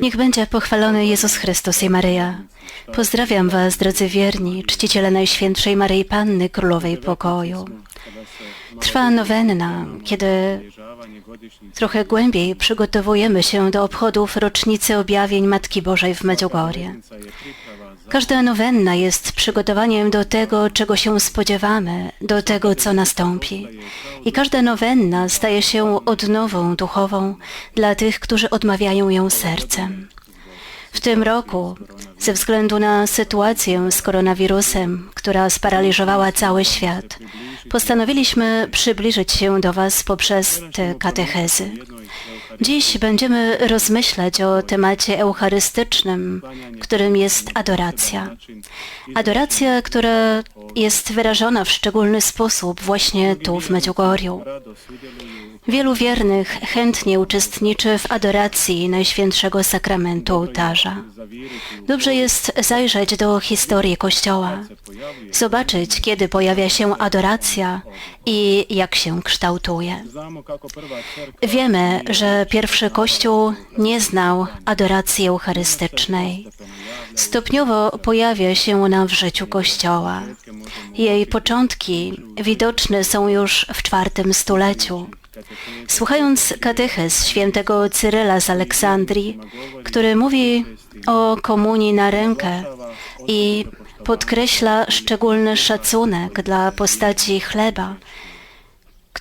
Niech będzie pochwalony Jezus Chrystus i Maryja. Pozdrawiam Was, drodzy wierni, czciciele Najświętszej Maryi Panny, Królowej Pokoju. Trwa nowenna, kiedy trochę głębiej przygotowujemy się do obchodów rocznicy objawień Matki Bożej w Medjugorje. Każda nowenna jest przygotowaniem do tego, czego się spodziewamy, do tego, co nastąpi. I każda nowenna staje się odnową duchową dla tych, którzy odmawiają ją sercem. W tym roku, ze względu na sytuację z koronawirusem, która sparaliżowała cały świat, postanowiliśmy przybliżyć się do Was poprzez te katechezy. Dziś będziemy rozmyślać o temacie eucharystycznym, którym jest adoracja. Adoracja, która jest wyrażona w szczególny sposób właśnie tu w Medjugorju. Wielu wiernych chętnie uczestniczy w adoracji Najświętszego Sakramentu Ołtarza. Dobrze jest zajrzeć do historii Kościoła, zobaczyć, kiedy pojawia się adoracja i jak się kształtuje. Wiemy, że pierwszy Kościół nie znał adoracji eucharystycznej. Stopniowo pojawia się ona w życiu Kościoła. Jej początki widoczne są już w czwartym stuleciu. Słuchając katechez świętego Cyryla z Aleksandrii, który mówi o komunii na rękę i podkreśla szczególny szacunek dla postaci chleba,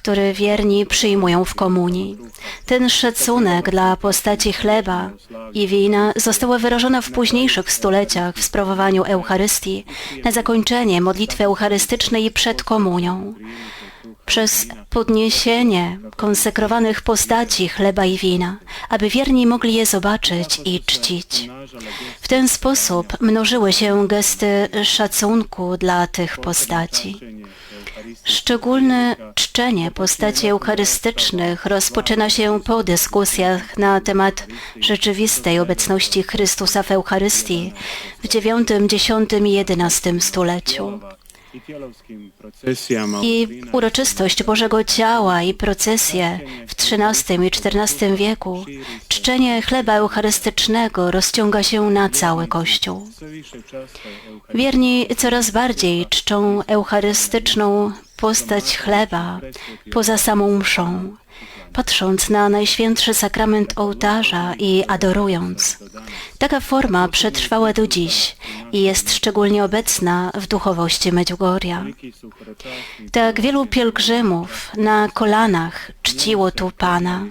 który wierni przyjmują w komunii. Ten szacunek dla postaci chleba i wina została wyrażona w późniejszych stuleciach w sprawowaniu Eucharystii na zakończenie modlitwy eucharystycznej przed komunią przez podniesienie konsekrowanych postaci chleba i wina, aby wierni mogli je zobaczyć i czcić. W ten sposób mnożyły się gesty szacunku dla tych postaci. Szczególne czczenie postaci eucharystycznych rozpoczyna się po dyskusjach na temat rzeczywistej obecności Chrystusa w Eucharystii w IX, X i XI stuleciu. I uroczystość Bożego Ciała i procesje w XIII i XIV wieku, czczenie chleba eucharystycznego rozciąga się na cały Kościół. Wierni coraz bardziej czczą eucharystyczną postać chleba poza samą mszą, patrząc na Najświętszy Sakrament Ołtarza i adorując. Taka forma przetrwała do dziś i jest szczególnie obecna w duchowości Medjugorja. Tak wielu pielgrzymów na kolanach czciło tu Pana,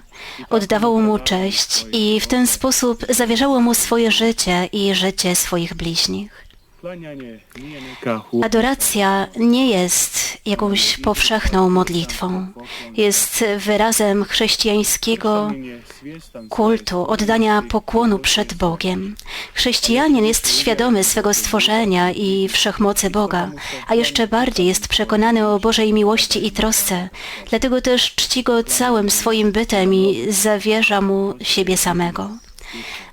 oddawało Mu cześć i w ten sposób zawierzało Mu swoje życie i życie swoich bliźnich. Adoracja nie jest jakąś powszechną modlitwą. Jest wyrazem chrześcijańskiego kultu, oddania pokłonu przed Bogiem. Chrześcijanin jest świadomy swego stworzenia i wszechmocy Boga, a jeszcze bardziej jest przekonany o Bożej miłości i trosce. Dlatego też czci Go całym swoim bytem i zawierza Mu siebie samego.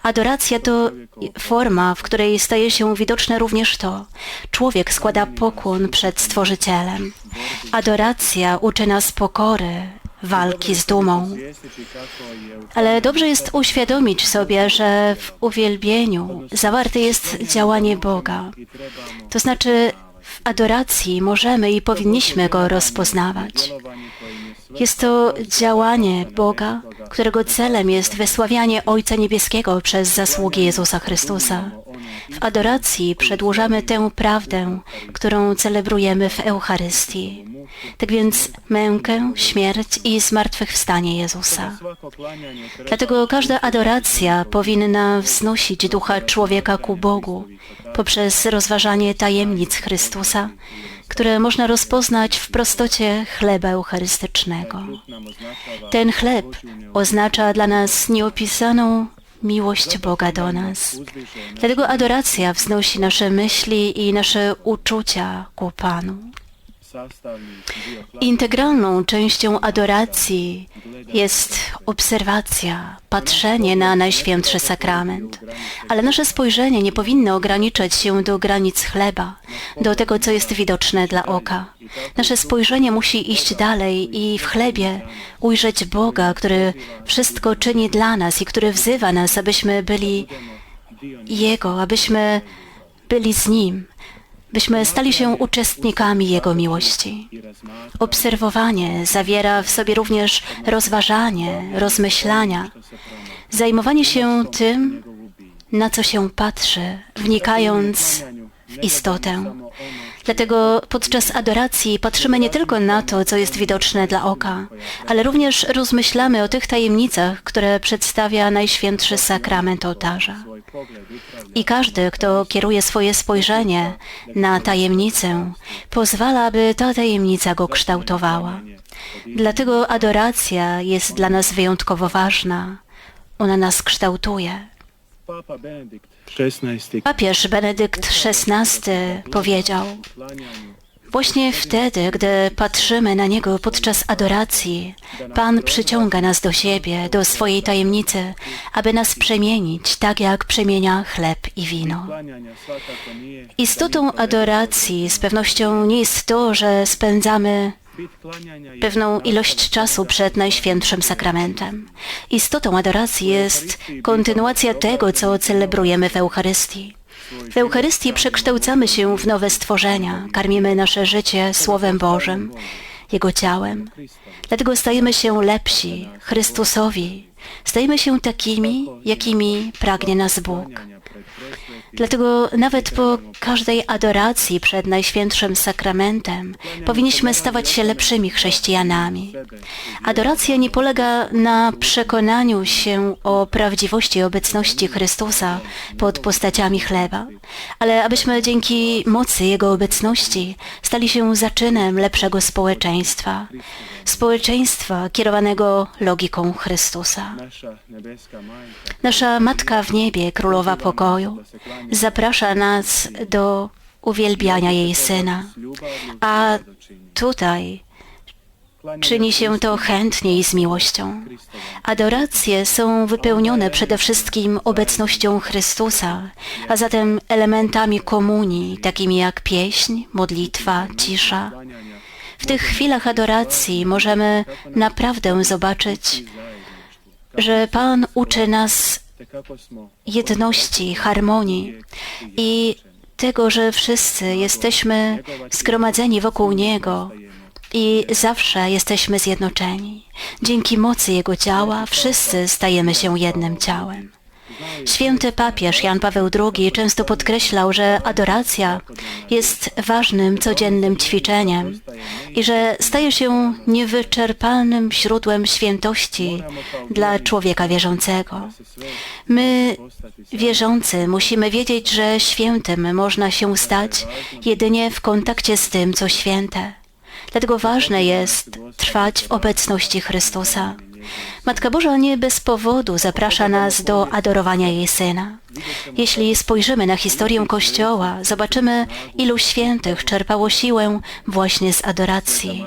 Adoracja to forma, w której staje się widoczne również to. Człowiek składa pokłon przed Stworzycielem. Adoracja uczy nas pokory, walki z dumą. Ale dobrze jest uświadomić sobie, że w uwielbieniu zawarte jest działanie Boga. To znaczy w adoracji możemy i powinniśmy Go rozpoznawać. Jest to działanie Boga, którego celem jest wysławianie Ojca Niebieskiego przez zasługi Jezusa Chrystusa. W adoracji przedłużamy tę prawdę, którą celebrujemy w Eucharystii. Tak więc mękę, śmierć i zmartwychwstanie Jezusa. Dlatego każda adoracja powinna wznosić ducha człowieka ku Bogu poprzez rozważanie tajemnic Chrystusa, które można rozpoznać w prostocie chleba eucharystycznego. Ten chleb oznacza dla nas nieopisaną miłość Boga do nas. Dlatego adoracja wznosi nasze myśli i nasze uczucia ku Panu. Integralną częścią adoracji jest obserwacja, patrzenie na Najświętszy Sakrament. Ale nasze spojrzenie nie powinno ograniczać się do granic chleba, do tego, co jest widoczne dla oka. Nasze spojrzenie musi iść dalej i w chlebie ujrzeć Boga, który wszystko czyni dla nas i który wzywa nas, abyśmy byli Jego, abyśmy byli z Nim, byśmy stali się uczestnikami Jego miłości. Obserwowanie zawiera w sobie również rozważanie, rozmyślania, zajmowanie się tym, na co się patrzy, wnikając w istotę. Dlatego podczas adoracji patrzymy nie tylko na to, co jest widoczne dla oka, ale również rozmyślamy o tych tajemnicach, które przedstawia Najświętszy Sakrament ołtarza. I każdy, kto kieruje swoje spojrzenie na tajemnicę, pozwala, by ta tajemnica go kształtowała. Dlatego adoracja jest dla nas wyjątkowo ważna. Ona nas kształtuje. Papież Benedykt XVI powiedział, Właśnie wtedy, gdy patrzymy na Niego podczas adoracji, Pan przyciąga nas do siebie, do swojej tajemnicy, aby nas przemienić, tak jak przemienia chleb i wino. Istotą adoracji z pewnością nie jest to, że spędzamy pewną ilość czasu przed Najświętszym Sakramentem. Istotą adoracji jest kontynuacja tego, co celebrujemy w Eucharystii. W Eucharystii przekształcamy się w nowe stworzenia, karmimy nasze życie Słowem Bożym, Jego ciałem. Dlatego stajemy się lepsi, Chrystusowi. Stajemy się takimi, jakimi pragnie nas Bóg. Dlatego nawet po każdej adoracji przed Najświętszym Sakramentem powinniśmy stawać się lepszymi chrześcijanami. Adoracja nie polega na przekonaniu się o prawdziwości obecności Chrystusa pod postaciami chleba, ale abyśmy dzięki mocy Jego obecności stali się zaczynem lepszego społeczeństwa, społeczeństwa kierowanego logiką Chrystusa. Nasza Matka w niebie, Królowa Pokoju, zaprasza nas do uwielbiania jej Syna, a tutaj czyni się to chętnie i z miłością. Adoracje są wypełnione przede wszystkim obecnością Chrystusa, a zatem elementami komunii, takimi jak pieśń, modlitwa, cisza. W tych chwilach adoracji możemy naprawdę zobaczyć, że Pan uczy nas jedności, harmonii i tego, że wszyscy jesteśmy zgromadzeni wokół Niego i zawsze jesteśmy zjednoczeni. Dzięki mocy Jego ciała wszyscy stajemy się jednym ciałem. Święty papież Jan Paweł II często podkreślał, że adoracja jest ważnym codziennym ćwiczeniem i że staje się niewyczerpalnym źródłem świętości dla człowieka wierzącego. My, wierzący, musimy wiedzieć, że świętym można się stać jedynie w kontakcie z tym, co święte. Dlatego ważne jest trwać w obecności Chrystusa. Matka Boża nie bez powodu zaprasza nas do adorowania jej Syna. Jeśli spojrzymy na historię Kościoła, zobaczymy, ilu świętych czerpało siłę właśnie z adoracji.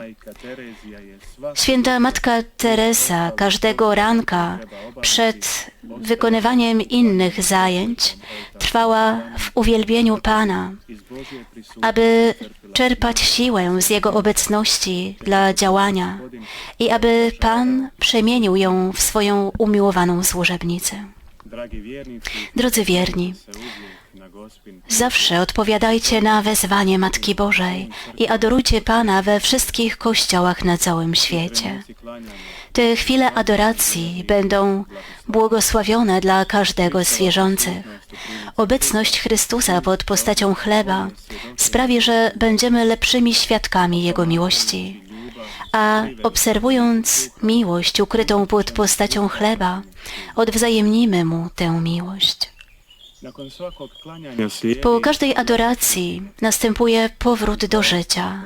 Święta Matka Teresa każdego ranka przed wykonywaniem innych zajęć trwała w uwielbieniu Pana, aby czerpać siłę z Jego obecności dla działania i aby Pan przemienił ją w swoją umiłowaną służebnicę. Drodzy wierni, zawsze odpowiadajcie na wezwanie Matki Bożej i adorujcie Pana we wszystkich kościołach na całym świecie. Te chwile adoracji będą błogosławione dla każdego z wierzących. Obecność Chrystusa pod postacią chleba sprawi, że będziemy lepszymi świadkami Jego miłości. A obserwując miłość ukrytą pod postacią chleba, odwzajemnimy Mu tę miłość. Po każdej adoracji następuje powrót do życia,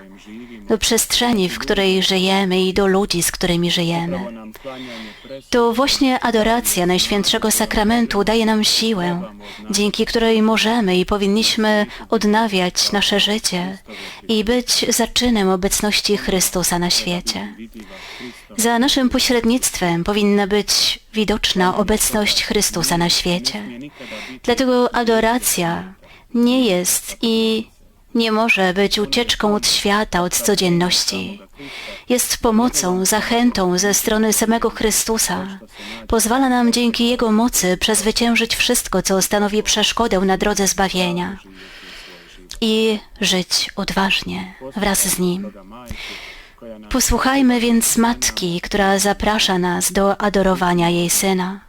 do przestrzeni, w której żyjemy i do ludzi, z którymi żyjemy. To właśnie adoracja Najświętszego Sakramentu daje nam siłę, dzięki której możemy i powinniśmy odnawiać nasze życie i być zaczynem obecności Chrystusa na świecie. Za naszym pośrednictwem powinna być widoczna obecność Chrystusa na świecie. biti Dlatego adoracja nie jest i nie może być ucieczką od świata, od codzienności. Jest pomocą, zachętą ze strony samego Chrystusa. Pozwala nam dzięki Jego mocy przezwyciężyć wszystko, co stanowi przeszkodę na drodze zbawienia i żyć odważnie wraz z Nim. Posłuchajmy więc Matki, która zaprasza nas do adorowania jej Syna.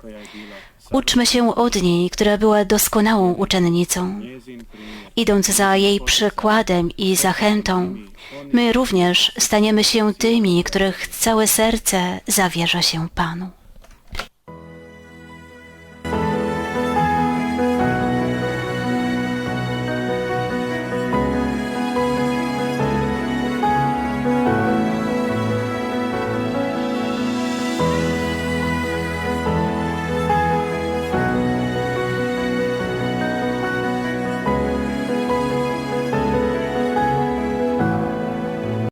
Uczmy się od niej, która była doskonałą uczennicą. Idąc za jej przykładem i zachętą, my również staniemy się tymi, których całe serce zawierza się Panu.